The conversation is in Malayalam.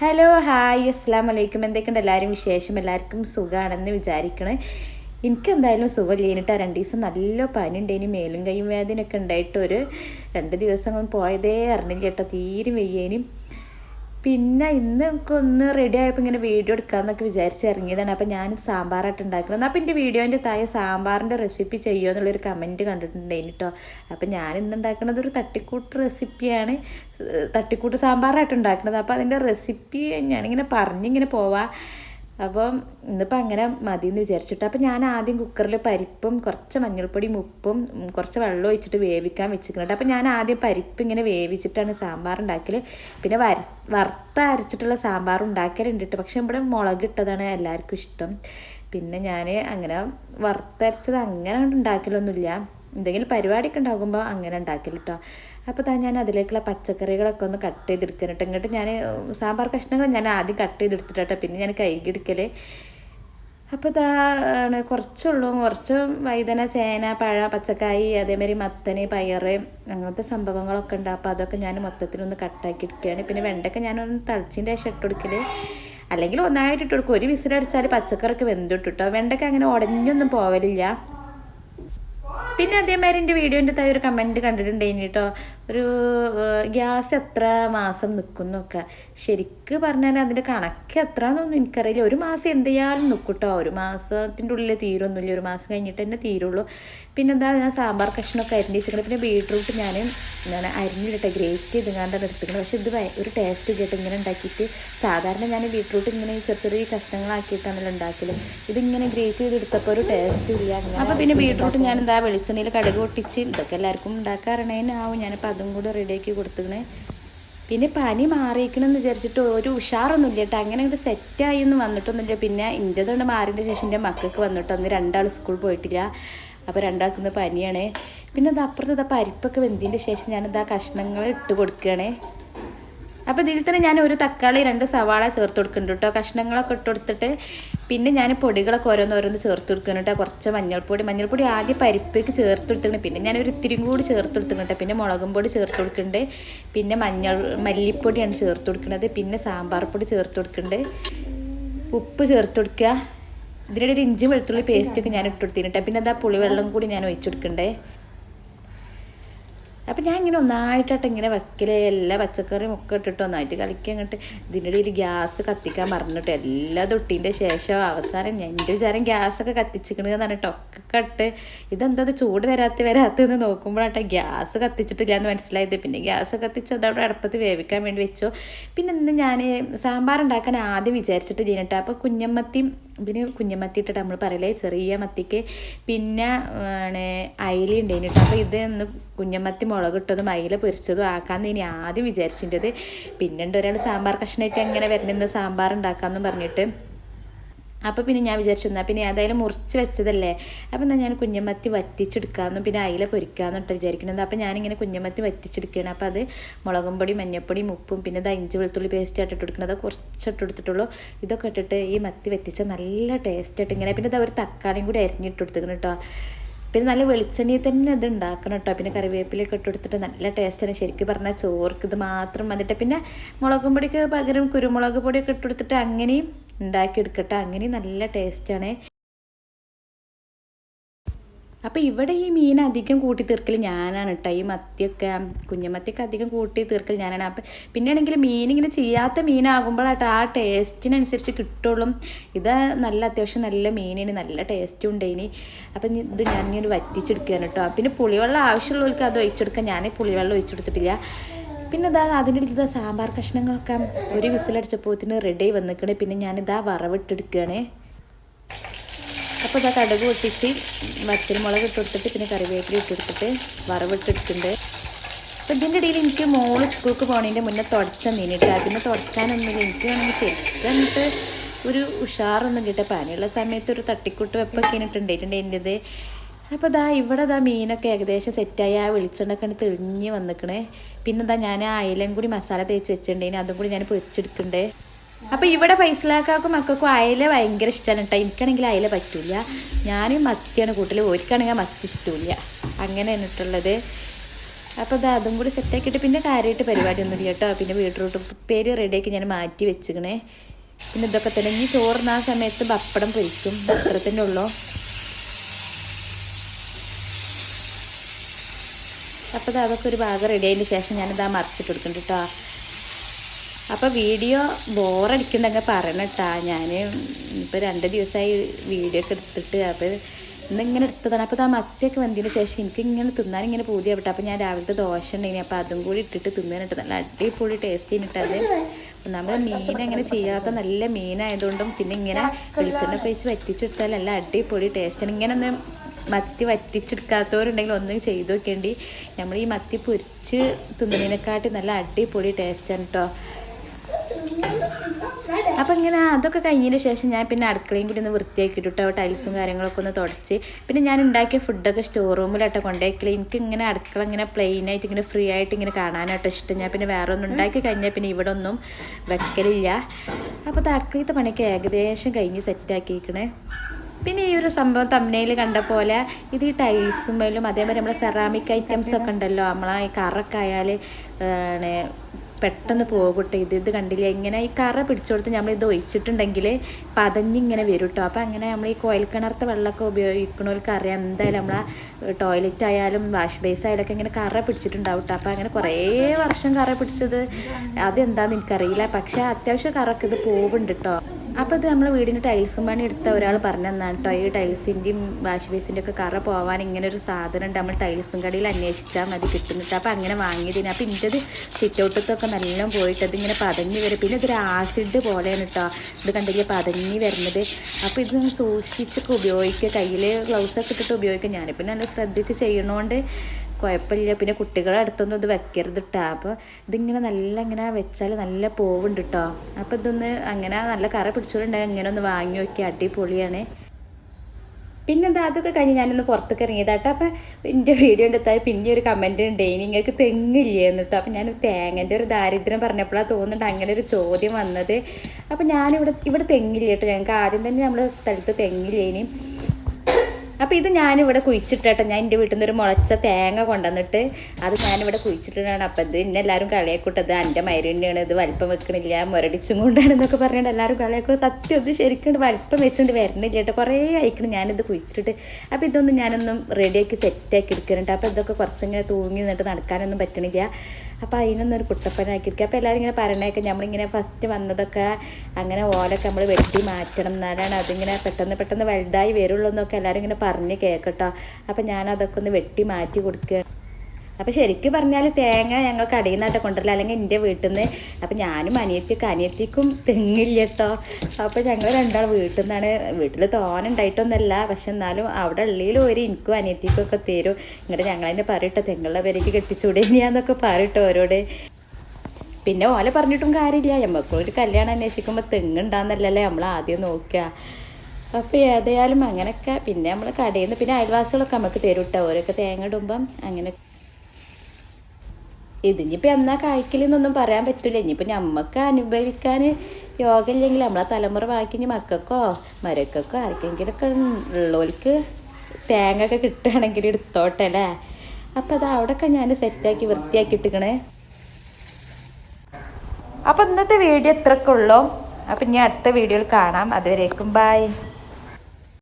ഹലോ ഹായ് അസ്സാം വലൈക്കും എന്തൊക്കെയുണ്ട് എല്ലാവരും? വിശേഷം എല്ലാവർക്കും സുഖമാണെന്ന് വിചാരിക്കണേ. എനിക്ക് എന്തായാലും സുഖമില്ല എന്നിട്ട് രണ്ട് ദിവസം നല്ല പനി ഇനി മേലും കൈയും വേദനയൊക്കെ ഉണ്ടായിട്ട് ഒരു രണ്ട് ദിവസം പോയതേ അറിഞ്ഞില്ല കേട്ടോ. തീരെ വെയ്യേനും. പിന്നെ ഇന്ന് ഒന്ന് റെഡി ആയപ്പോൾ ഇങ്ങനെ വീഡിയോ എടുക്കാമെന്നൊക്കെ വിചാരിച്ച് ഇറങ്ങിയതാണ്. അപ്പോൾ ഞാൻ സാമ്പാറായിട്ട് ഉണ്ടാക്കുന്നത് അപ്പോൾ എന്റെ വീഡിയോന്റെ താഴെ സാമ്പാറിന്റെ റെസിപ്പി ചെയ്യുമോ എന്നുള്ളൊരു കമന്റ് കണ്ടിട്ടുണ്ടായിരുന്നു കേട്ടോ അപ്പോൾ ഞാൻ ഇന്ന് ഉണ്ടാക്കുന്നത് ഒരു തട്ടിക്കൂട്ട് റെസിപ്പിയാണ് തട്ടിക്കൂട്ട് സാമ്പാറായിട്ട് ഉണ്ടാക്കുന്നത് അപ്പോൾ അതിന്റെ റെസിപ്പി ഞാനിങ്ങനെ പറഞ്ഞിങ്ങനെ പോവാം. അപ്പം ഇന്നിപ്പോൾ അങ്ങനെ മതി എന്ന് വിചാരിച്ചിട്ട്. അപ്പം ഞാൻ ആദ്യം കുക്കറിൽ പരിപ്പും കുറച്ച് മഞ്ഞൾപ്പൊടിയും ഉപ്പും കുറച്ച് വെള്ളം ഒഴിച്ചിട്ട് വേവിക്കാൻ വെച്ചിട്ടുണ്ട്. അപ്പം ഞാൻ ആദ്യം പരിപ്പ് ഇങ്ങനെ വേവിച്ചിട്ടാണ് സാമ്പാർ ഉണ്ടാക്കൽ പിന്നെ വര വറുത്ത അരച്ചിട്ടുള്ള സാമ്പാർ ഉണ്ടാക്കലുണ്ട് കേട്ടോ പക്ഷെ ഇവിടെ മുളക് ഇട്ടതാണ് എല്ലാവർക്കും ഇഷ്ടം. പിന്നെ ഞാൻ അങ്ങനെ വറുത്തരച്ചത് അങ്ങനെ ഉണ്ടാക്കലൊന്നുമില്ല. എന്തെങ്കിലും പരിപാടിയൊക്കെ ഉണ്ടാകുമ്പോൾ അങ്ങനെ ഉണ്ടാക്കില്ല കേട്ടോ അപ്പോൾ താ ഞാൻ അതിലേക്കുള്ള പച്ചക്കറികളൊക്കെ ഒന്ന് കട്ട് ചെയ്തെടുക്കാനിട്ട് ഇങ്ങോട്ട് ഞാൻ സാമ്പാർ കഷ്ണങ്ങൾ ഞാൻ ആദ്യം കട്ട് ചെയ്തെടുത്തിട്ടോ പിന്നെ ഞാൻ കൈകിടിക്കൽ അപ്പോൾ ഇതാ ആണ് കുറച്ചുള്ളൂ. കുറച്ച് വൈതന ചേന പഴ പച്ചക്കായി അതേമാതിരി മത്തന് പയറ് അങ്ങനത്തെ സംഭവങ്ങളൊക്കെ ഉണ്ട്. അപ്പോൾ അതൊക്കെ ഞാൻ മൊത്തത്തിലൊന്ന് കട്ടാക്കി എടുക്കുകയാണ് പിന്നെ വെണ്ടയ്ക്ക ഞാനൊന്ന് തളിച്ചിന്റെ ശേഷം ഇട്ടുകൊടുക്കൽ അല്ലെങ്കിൽ ഒന്നായിട്ട് ഇട്ട് കൊടുക്കും. ഒരു വിസിലടിച്ചാൽ പച്ചക്കറിയൊക്കെ വെന്തിട്ടിട്ടോ വെണ്ടയ്ക്ക അങ്ങനെ ഉടഞ്ഞൊന്നും പോവലില്ല. പിന്നെ അതേമാതിരി എന്റെ വീഡിയോന്റെ തായ ഒരു കമന്റ് കണ്ടിട്ടുണ്ടായിന് കേട്ടോ ഒരു ഗ്യാസ് എത്ര മാസം നിൽക്കുന്നൊക്കെ ശരിക്ക് പറഞ്ഞാൽ അതിന്റെ കണക്ക് എത്രയാണെന്നൊന്നും എനിക്കറിയില്ല. ഒരു മാസം എന്ത് ചെയ്യാനും നിൽക്കും ഒരു മാസത്തിന്റെ ഉള്ളിൽ തീരൊന്നുമില്ല. ഒരു മാസം കഴിഞ്ഞിട്ട് തന്നെ തീരുള്ളൂ. പിന്നെ എന്താ ഞാൻ സാമ്പാർ കഷ്ണമൊക്കെ അരിഞ്ഞ് വെച്ചിട്ടുണ്ട്. പിന്നെ ബീട്രൂട്ട് ഞാൻ ഞാൻ അരിഞ്ഞിട്ട് ഗ്രേറ്റ് ചെയ്ത് കണ്ടാണ് എടുത്തിട്ടുണ്ട്. പക്ഷേ ഇത് ഒരു ടേസ്റ്റ് കേട്ട് ഇങ്ങനെ ഉണ്ടാക്കിയിട്ട് സാധാരണ ഞാൻ ബീട്രൂട്ട് ഇങ്ങനെ ചെറിയ ചെറിയ കഷ്ണങ്ങളാക്കിയിട്ടാണല്ലോ ഉണ്ടാക്കൽ. ഇതിങ്ങനെ ഗ്രേറ്റ് ചെയ്തെടുത്തപ്പോൾ ഒരു ടേസ്റ്റ് ഇല്ല. അപ്പോൾ പിന്നെ ബീട്രൂട്ട് ഞാൻ എന്താ വെളിച്ചെണ്ണയിൽ കടുക് പൊട്ടിച്ച് ഇതൊക്കെ എല്ലാവർക്കും ഉണ്ടാക്കാറുണ്ടാവും ഞാനിപ്പോൾ അതും കൂടെ റെഡിയാക്കി കൊടുത്തിക്കണേ. പിന്നെ പനി മാറിയിക്കണമെന്ന് വിചാരിച്ചിട്ട് ഒരു ഉഷാറൊന്നുമില്ല കേട്ടോ. അങ്ങനെ അങ്ങോട്ട് സെറ്റായി ഒന്നും വന്നിട്ടൊന്നുമില്ല. പിന്നെ ഇഞ്ചതുകൊണ്ട് മാറിയതിന്റെ ശേഷം എന്റെ മക്കൾക്ക് വന്നിട്ട് അന്ന് രണ്ടാൾ സ്കൂൾ പോയിട്ടില്ല. അപ്പോൾ രണ്ടാൾക്കൊന്ന് പനിയാണ്. പിന്നെ അത് അപ്പുറത്ത് ഇതാ പരിപ്പൊക്കെ വെന്തിന്റെ ശേഷം ഞാനിതാ കഷ്ണങ്ങൾ ഇട്ട് കൊടുക്കുകയാണേ. അപ്പോൾ ഇതിൽ തന്നെ ഞാൻ ഒരു തക്കാളി രണ്ട് സവാള ചേർത്ത് കൊടുക്കുന്നുണ്ട് കേട്ടോ. കഷ്ണങ്ങളൊക്കെ ഇട്ട് കൊടുത്തിട്ട് പിന്നെ ഞാൻ പൊടികളൊക്കെ ഓരോന്നോരോന്ന് ചേർത്ത് കൊടുക്കുന്നുണ്ട് കേട്ടോ. കുറച്ച് മഞ്ഞൾപ്പൊടി മഞ്ഞൾപ്പൊടി ആദ്യം പരിപ്പേക്ക് ചേർത്ത് കൊടുത്തിട്ടുണ്ട്. പിന്നെ ഞാൻ ഒരു ഇത്തിരി കൂടി ചേർത്ത് കൊടുക്കുന്നുണ്ട് പിന്നെ മുളകും പൊടി ചേർത്ത് കൊടുക്കുന്നുണ്ട്. പിന്നെ മഞ്ഞൾ മല്ലിപ്പൊടിയാണ് ചേർത്ത് കൊടുക്കുന്നത്. പിന്നെ സാമ്പാർ പൊടി ചേർത്ത് കൊടുക്കുന്നുണ്ട്. ഉപ്പ് ചേർത്ത് കൊടുക്കുക. ഇതിനിടെ ഒരു ഇഞ്ചി വെളുത്തുള്ളി പേസ്റ്റൊക്കെ ഞാൻ ഇട്ട് കൊടുത്തിട്ടുണ്ട് പിന്നെ എന്താ പുളിവെള്ളം കൂടി ഞാൻ ഒഴിച്ചു കൊടുക്കണ്ടേ അപ്പം ഞാൻ ഇങ്ങനെ ഒന്നായിട്ടായിട്ട് ഇങ്ങനെ വെക്കലേ. എല്ലാ പച്ചക്കറിയും ഒക്കെ ഇട്ടിട്ട് ഒന്നായിട്ട് കളിക്കാൻ അങ്ങോട്ട് ഇതിന്റെ ഇടയിൽ ഗ്യാസ് കത്തിക്കാൻ പറഞ്ഞിട്ട് എല്ലാ തൊട്ടിന്റെ ശേഷം അവസാനം എന്റെ വിചാരം ഗ്യാസൊക്കെ കത്തിച്ചിക്കണെന്നാണ് കേട്ടോ ഒക്കെ കട്ട്. ഇതെന്താ ഇത് ചൂട് വരാത്ത വരാത്തതെന്ന് നോക്കുമ്പോഴാട്ടെ ഗ്യാസ് കത്തിച്ചിട്ടില്ല എന്ന് മനസ്സിലായത്. പിന്നെ ഗ്യാസ് കത്തിച്ച് അതവിടെ അടുപ്പത്ത് വേവിക്കാൻ വേണ്ടി വെച്ചു. പിന്നെ ഇന്ന് ഞാൻ സാമ്പാർ ഉണ്ടാക്കാൻ ആദ്യം വിചാരിച്ചിട്ട് ചെയ്യണട്ടോ അപ്പോൾ കുഞ്ഞമ്മത്തിയും പിന്നെ കുഞ്ഞമത്തി ഇട്ടിട്ട് നമ്മൾ പറയലേ ചെറിയ മത്തിക്ക് പിന്നെ ആണ് അയില ഉണ്ടായിന് കേട്ടോ അപ്പോൾ ഇത് ഒന്ന് കുഞ്ഞമത്തി മുളക് ഇട്ടതും അയില പൊരിച്ചതും ആക്കാമെന്ന് ഇനി ആദ്യം വിചാരിച്ചിട്ടത് പിന്നുണ്ട് ഒരാൾ സാമ്പാർ കഷ്ണമായിട്ട് എങ്ങനെ വരണമെന്ന് സാമ്പാർ ഉണ്ടാക്കാമെന്നും പറഞ്ഞിട്ട് അപ്പോൾ പിന്നെ ഞാൻ വിചാരിച്ചു എന്നാൽ പിന്നെ ഏതായാലും മുറിച്ച് വെച്ചതല്ലേ. അപ്പോൾ എന്നാൽ ഞാൻ കുഞ്ഞമത്തി വറ്റിച്ചെടുക്കാമെന്നും പിന്നെ അയില പൊരിക്കാമെന്ന് ഇട്ട് വിചാരിക്കുന്നത് അപ്പോൾ ഞാനിങ്ങനെ കുഞ്ഞമത്തി വറ്റിച്ചെടുക്കുകയാണ് അപ്പോൾ അത് മുളകും പൊടി മഞ്ഞപ്പൊടിയും ഉപ്പും പിന്നെ ഇത് ഇഞ്ചി വെളുത്തുള്ളി പേസ്റ്റ് ആയിട്ട് ഇട്ടെടുക്കുന്നത് കുറച്ചിട്ട് എടുത്തിട്ടുള്ളൂ ഇതൊക്കെ ഇട്ടിട്ട് ഈ മത്തി വറ്റിച്ച നല്ല ടേസ്റ്റ് ആയിട്ട് ഇങ്ങനെ പിന്നെ ഇത് ഒരു തക്കാളിയും കൂടി അരിഞ്ഞിട്ട് എടുത്തിക്കണം കേട്ടോ പിന്നെ നല്ല വെളിച്ചെണ്ണയിൽ തന്നെ ഇത് ഉണ്ടാക്കണം കേട്ടോ പിന്നെ കറിവേപ്പിലൊക്കെ ഇട്ട് കൊടുത്തിട്ട് നല്ല ടേസ്റ്റാണ് ശരിക്കും പറഞ്ഞാൽ ചോർക്ക് ഇത് മാത്രം വന്നിട്ട് പിന്നെ മുളകും പൊടിക്ക് പകരം കുരുമുളക് പൊടിയൊക്കെ ഇട്ട് കൊടുത്തിട്ട് അങ്ങനെയും ഉണ്ടാക്കിയെടുക്കട്ടെ. അങ്ങനെ നല്ല ടേസ്റ്റാണ്. അപ്പോൾ ഇവിടെ ഈ മീൻ അധികം കൂട്ടി തീർക്കൽ ഞാനാണ് കേട്ടോ ഈ മത്തിയൊക്കെ കുഞ്ഞമത്തിയൊക്കെ അധികം കൂട്ടി തീർക്കൽ ഞാനാണ്. അപ്പം പിന്നെ ആണെങ്കിൽ മീൻ ഇങ്ങനെ ചെയ്യാത്ത മീനാകുമ്പോഴാട്ടോ ആ ടേസ്റ്റിനനുസരിച്ച് കിട്ടുള്ളൂ. ഇത് നല്ല അത്യാവശ്യം നല്ല മീനിന് നല്ല ടേസ്റ്റും ഉണ്ട് ഇനി. അപ്പം ഇത് ഞാനിങ്ങനെ വറ്റിച്ചെടുക്കുകയാണ് കേട്ടോ പിന്നെ പുളിവെള്ളം ആവശ്യമുള്ളവർക്ക് അത് ഒഴിച്ചെടുക്കാൻ ഞാൻ പുളിവെള്ളം ഒഴിച്ചെടുത്തിട്ടില്ല. പിന്നെ ഇതാ അതിന്റെ സാമ്പാർ കഷ്ണങ്ങളൊക്കെ ഒരു വിസിലടിച്ചപ്പോത്തിന് റെഡി ആയി വന്നിക്കണേ. പിന്നെ ഞാനിതാ വറവിട്ടെടുക്കുകയാണ് അപ്പോൾ ഇതാ കടുക് പൊട്ടിച്ച് വറ്റൽമുളക് ഇട്ട് കൊടുത്തിട്ട് പിന്നെ കറിവേപ്പില ഇട്ട് കൊടുത്തിട്ട് വറവിട്ടെടുക്കുന്നുണ്ട് അപ്പോൾ ഇതിന്റെ ഇടയിൽ എനിക്ക് മോൾ സ്കൂൾക്ക് പോണതിന്റെ മുന്നേ തുടച്ച മീനിട്ട്. അതിന് തുടക്കാനൊന്നുമില്ല. എനിക്ക് വേണമെങ്കിൽ ശരിക്കും എന്നിട്ട് ഒരു ഉഷാറൊന്നും കിട്ടുക പനിയുള്ള സമയത്ത് ഒരു തട്ടിക്കൂട്ട് വെപ്പൊക്കെ ഇട്ടുണ്ടായിട്ടുണ്ട് എന്റെത് അപ്പോൾ ദാ ഇവിടെ ദാ മീനൊക്കെ ഏകദേശം സെറ്റായി ആ വെളിച്ചെണ്ണൊക്കെ തെളിഞ്ഞ് വന്നിക്കണേ. പിന്നെ ദാ ഞാൻ ആ അയിലയും കൂടി മസാല തേച്ച് വെച്ചിട്ടുണ്ടെങ്കിൽ അതും കൂടി ഞാൻ പൊരിച്ചെടുക്കണ്ടേ. അപ്പോൾ ഇവിടെ ഫൈസലാക്കാക്കും മക്കൾക്കും അയല ഭയങ്കര ഇഷ്ടമാണ് കേട്ടോ എനിക്കാണെങ്കിൽ അയല പറ്റില്ല ഞാൻ മത്തിയാണ് കൂട്ടൽ ഓരിക്കാണെങ്കിൽ മത്തി ഇഷ്ടമില്ല അങ്ങനെ എന്നിട്ടുള്ളത് അപ്പോൾ ദാ അതും കൂടി സെറ്റാക്കിയിട്ട് പിന്നെ കാര്യമായിട്ട് പരിപാടിയൊന്നുമില്ല കേട്ടോ പിന്നെ ബീട്രൂട്ട് പേര് റെഡിയാക്കി ഞാൻ മാറ്റി വെച്ചിക്കണേ. പിന്നെ ഇതൊക്കെ തന്നെ. ഇനി ചോറിന് ആ സമയത്ത് പപ്പടം പൊരിക്കും. അത്ര തന്നെ ഉള്ളൂ. അപ്പോൾ അതൊക്കെ ഒരു ഭാഗം റെഡി ആയതിന് ശേഷം ഞാനിതാ മറിച്ചിട്ട് കൊടുക്കുന്നുണ്ട് കേട്ടോ അപ്പോൾ വീഡിയോ ബോറടിക്കുന്നൊക്കെ പറയണം കേട്ടോ ഞാൻ ഇപ്പോൾ രണ്ട് ദിവസമായി വീഡിയോ ഒക്കെ എടുത്തിട്ട് അപ്പോൾ ഇന്നിങ്ങനെ എടുത്തതാണ്. അപ്പോൾ ആ മത്തിയൊക്കെ വന്നതിന് ശേഷം എനിക്ക് ഇങ്ങനെ തിന്നാൻ ഇങ്ങനെ പൂതിയാവട്ടെ. അപ്പോൾ ഞാൻ രാവിലത്തെ ദോശ ഉണ്ടായിനി. അപ്പോൾ അതും കൂടി ഇട്ടിട്ട് തിന്നാനിട്ട് നല്ല അടിപൊളി ടേസ്റ്റ് ചെയ്തിട്ടത് നമ്മൾ മീൻ അങ്ങനെ ചെയ്യാത്ത നല്ല മീനായതുകൊണ്ടും പിന്നെ ഇങ്ങനെ വെളിച്ചെണ്ണ ഒഴിച്ച് വറ്റിച്ചെടുത്താൽ നല്ല അടിപൊളി ടേസ്റ്റാണ് ഇങ്ങനെ ഒന്ന് മത്തി വറ്റിച്ചെടുക്കാത്തവരുണ്ടെങ്കിൽ ഒന്ന് ചെയ്തു നോക്കേണ്ടി നമ്മൾ ഈ മത്തി പൊരിച്ച് തിന്നതിനെക്കാട്ടി നല്ല അടിപൊളി ടേസ്റ്റാണ് കേട്ടോ അപ്പം ഇങ്ങനെ അതൊക്കെ കഴിഞ്ഞതിന് ശേഷം ഞാൻ പിന്നെ അടുക്കളയും കൂടി ഒന്ന് വൃത്തിയാക്കിയിട്ട് കേട്ടോ ടൈൽസും കാര്യങ്ങളൊക്കെ ഒന്ന് തുടച്ച്. പിന്നെ ഞാൻ ഉണ്ടാക്കിയ ഫുഡൊക്കെ സ്റ്റോർ റൂമിലാട്ടോ കൊണ്ടുപോയിക്കില്ല എനിക്ക് ഇങ്ങനെ അടുക്കള ഇങ്ങനെ പ്ലെയിൻ ആയിട്ട് ഇങ്ങനെ ഫ്രീ ആയിട്ട് ഇങ്ങനെ കാണാനാട്ടോ ഇഷ്ടം. ഞാൻ പിന്നെ വേറെ ഒന്നും ഉണ്ടാക്കി കഴിഞ്ഞാൽ പിന്നെ ഇവിടെ ഒന്നും വെക്കലില്ല അപ്പോൾ അടുക്കളത്തെ പണിയൊക്കെ ഏകദേശം കഴിഞ്ഞ് സെറ്റാക്കിയിരിക്കണേ പിന്നെ ഈ ഒരു സംഭവം തമ്മനയിൽ കണ്ട പോലെ ഇത് ഈ ടൈൽസും മേലും അതേപോലെ നമ്മളെ സെറാമിക് ഐറ്റംസ് ഒക്കെ ഉണ്ടല്ലോ നമ്മളെ ഈ കറൊക്കെ ആയാൽ പെട്ടെന്ന് പോകട്ടെ ഇത് ഇത് കണ്ടില്ല? ഇങ്ങനെ ഈ കറ പിടിച്ചുകൊടുത്ത് നമ്മൾ ഇത് ഒഴിച്ചിട്ടുണ്ടെങ്കിൽ പതഞ്ഞിങ്ങനെ വരും കേട്ടോ അപ്പോൾ അങ്ങനെ നമ്മൾ ഈ കോയിൽ കിണർത്ത വെള്ളമൊക്കെ ഉപയോഗിക്കണവർക്ക് അറിയാം. എന്തായാലും നമ്മളെ ടോയ്ലറ്റ് ആയാലും വാഷ് ബേസ് ആയാലും ഒക്കെ ഇങ്ങനെ കറ പിടിച്ചിട്ടുണ്ടാവും കേട്ടോ അപ്പോൾ അങ്ങനെ കുറേ വർഷം കറ പിടിച്ചത്. അതെന്താണെന്ന് എനിക്കറിയില്ല. പക്ഷേ അത്യാവശ്യം കറക്ക് ഇത് പോവുന്നുണ്ട് കേട്ടോ അപ്പോൾ ഇത് നമ്മൾ വീടിന് ടൈൽസും പണി എടുത്ത ഒരാൾ പറഞ്ഞു കേട്ടോ ഈ ടൈൽസിന്റെയും വാഷ് ബേസിന്റെ ഒക്കെ കറ പോവാൻ ഇങ്ങനെ ഒരു സാധനം ഉണ്ട്. നമ്മൾ ടൈൽസും കടയിൽ അന്വേഷിച്ചാൽ മതി കിട്ടുന്നിട്ട്. അപ്പോൾ അങ്ങനെ വാങ്ങിയതിന്. അപ്പോൾ ഇന്റെത് സിറ്റ് ഔട്ടത്തൊക്കെ നല്ല പോയിട്ട് അതിങ്ങനെ പതഞ്ഞ് വരും. പിന്നെ ഇതൊരു ആസിഡ് പോലെയാണ് കേട്ടോ ഇത് കണ്ടില്ലേ? പതഞ്ഞ് വരുന്നത്. അപ്പോൾ ഇത് സൂക്ഷിച്ചൊക്കെ ഉപയോഗിക്കുക. കയ്യിൽ ഗ്ലൗസൊക്കെ ഇട്ടിട്ട് ഉപയോഗിക്കുക. ഞാനിപ്പോൾ നല്ല ശ്രദ്ധിച്ച് ചെയ്യണോണ്ട് കുഴപ്പമില്ല. പിന്നെ കുട്ടികളെ അടുത്തൊന്നും ഇത് വെക്കരുത് കേട്ടോ അപ്പോൾ ഇതിങ്ങനെ നല്ല ഇങ്ങനെ വെച്ചാൽ നല്ല പോവുണ്ട് കേട്ടോ അപ്പോൾ ഇതൊന്ന് അങ്ങനെ നല്ല കറ പിടിച്ചോളുണ്ടെങ്കിൽ ഇങ്ങനെ ഒന്ന് വാങ്ങി നോക്കി അടിപൊളിയാണ്. പിന്നെ എന്താ അതൊക്കെ കഴിഞ്ഞ് ഞാനൊന്ന് പുറത്തേക്ക് ഇറങ്ങിയതാട്ടോ അപ്പം എന്റെ വീഡിയോ എടുത്താൽ പിന്നെ ഒരു കമന്റ് ഉണ്ട്. ഇനി നിങ്ങൾക്ക് തെങ്ങില്ലേ എന്നിട്ടോ അപ്പം ഞാൻ തേങ്ങന്റെ ഒരു ദാരിദ്ര്യം പറഞ്ഞപ്പോഴാണ് തോന്നുന്നുണ്ട് അങ്ങനെ ഒരു ചോദ്യം വന്നത്. അപ്പം ഞാനിവിടെ ഇവിടെ തെങ്ങില്ല കേട്ടോ ഞങ്ങൾക്ക് ആദ്യം തന്നെ നമ്മുടെ സ്ഥലത്ത് തെങ്ങില്ലേനി അപ്പോൾ ഇത് ഞാനിവിടെ കുഴിച്ചിട്ടേട്ടോ. ഞാൻ എന്റെ വീട്ടിൽ നിന്ന് ഒരു മുളച്ച തേങ്ങ കൊണ്ടുവന്നിട്ട് അത് ഞാനിവിടെ കുഴിച്ചിട്ടാണ് അപ്പം ഇത് എന്നെ എല്ലാവരും കളിയാക്കൂട്ടത്. എന്റെ മരുന്നാണ് ഇത് വലിപ്പം വെക്കണില്ല. മുരടിച്ചും കൊണ്ടാണ് എന്നൊക്കെ പറഞ്ഞിട്ട് എല്ലാവരും കളിയാക്കും. സത്യം ഇത് ശരിക്കും വലിപ്പം വെച്ചുകൊണ്ട് വരണില്ല കേട്ടോ. കുറേ അയക്കണം ഞാനിത് കുഴിച്ചിട്ട് അപ്പോൾ ഇതൊന്നും ഞാനൊന്നും റെഡിയാക്കി സെറ്റാക്കി എടുക്കുന്നുണ്ട് അപ്പോൾ ഇതൊക്കെ കുറച്ചിങ്ങനെ തൂങ്ങി നിന്നിട്ട് നടക്കാനൊന്നും പറ്റണില്ല. അപ്പോൾ അതിനൊന്നൊരു കുട്ടപ്പനാക്കിയിരിക്കുക അപ്പോൾ എല്ലാവരും ഇങ്ങനെ പറയണേക്കെ നമ്മളിങ്ങനെ ഫസ്റ്റ് വന്നതൊക്കെ അങ്ങനെ ഓലൊക്കെ നമ്മൾ വെട്ടി മാറ്റണം എന്നാലാണ് അതിങ്ങനെ പെട്ടെന്ന് പെട്ടെന്ന് വലുതായി വരുള്ളൂ എന്നൊക്കെ എല്ലാവരും ഇങ്ങനെ പറഞ്ഞ് കേൾക്കട്ടോ. അപ്പോൾ ഞാൻ അതൊക്കെ ഒന്ന് വെട്ടി മാറ്റി കൊടുക്കുക അപ്പോൾ ശരിക്കും പറഞ്ഞാൽ തേങ്ങ ഞങ്ങൾ കടയിൽ നിന്നായിട്ട് കൊണ്ടുവരില്ല അല്ലെങ്കിൽ എന്റെ വീട്ടിൽ നിന്ന് അപ്പോൾ ഞാനും അനിയത്തിക്കും അനിയത്തിക്കും തെങ്ങില്ല കേട്ടോ അപ്പോൾ ഞങ്ങൾ രണ്ടാൾ വീട്ടിൽ നിന്നാണ് വീട്ടിൽ തോനുണ്ടായിട്ടൊന്നുമല്ല പക്ഷെ എന്നാലും അവിടെ ഉള്ളിൽ ഒരു എനിക്കും അനിയത്തിക്കും ഒക്കെ തരും. ഇങ്ങോട്ട് ഞങ്ങളതിന്റെ പറയട്ടോ തെങ്ങളുടെ പേരേക്ക് കെട്ടിച്ചൂടെ ഇനിയാന്നൊക്കെ പറയട്ടോ ഓരോട്. പിന്നെ ഓല പറഞ്ഞിട്ടും കാര്യമില്ല നമ്മൾക്കൊരു കല്യാണം അന്വേഷിക്കുമ്പോൾ തെങ്ങുണ്ടാന്നല്ലല്ലേ നമ്മൾ ആദ്യം നോക്കുക അപ്പോൾ ഏതായാലും അങ്ങനെയൊക്കെ പിന്നെ നമ്മൾ കടയിൽ നിന്ന് പിന്നെ അയൽവാസികളൊക്കെ നമുക്ക് തരും കേട്ടോ ഓരോക്കെ തേങ്ങ ഇടുമ്പം അങ്ങനെ ഇതിനിപ്പോൾ എന്നാ കായ്ക്കലെന്നൊന്നും പറയാൻ പറ്റില്ല ഇനിയിപ്പോൾ നമുക്ക് അനുഭവിക്കാൻ യോഗ ഇല്ലെങ്കിൽ നമ്മളെ തലമുറ ബാക്കി ഇനി മക്കൾക്കോ മരക്കൾക്കോ ആർക്കെങ്കിലൊക്കെ ഉള്ളവർക്ക് തേങ്ങ ഒക്കെ കിട്ടുകയാണെങ്കിൽ എടുത്തോട്ടെ അല്ലേ? അപ്പോൾ അത് അവിടെയൊക്കെ ഞാൻ സെറ്റാക്കി വൃത്തിയാക്കി ഇട്ടിക്കണേ അപ്പോൾ ഇന്നത്തെ വീഡിയോ ഇത്രക്കുള്ളൂ അപ്പം ഇനി അടുത്ത വീഡിയോയിൽ കാണാം. അതുവരേക്കും ബായ്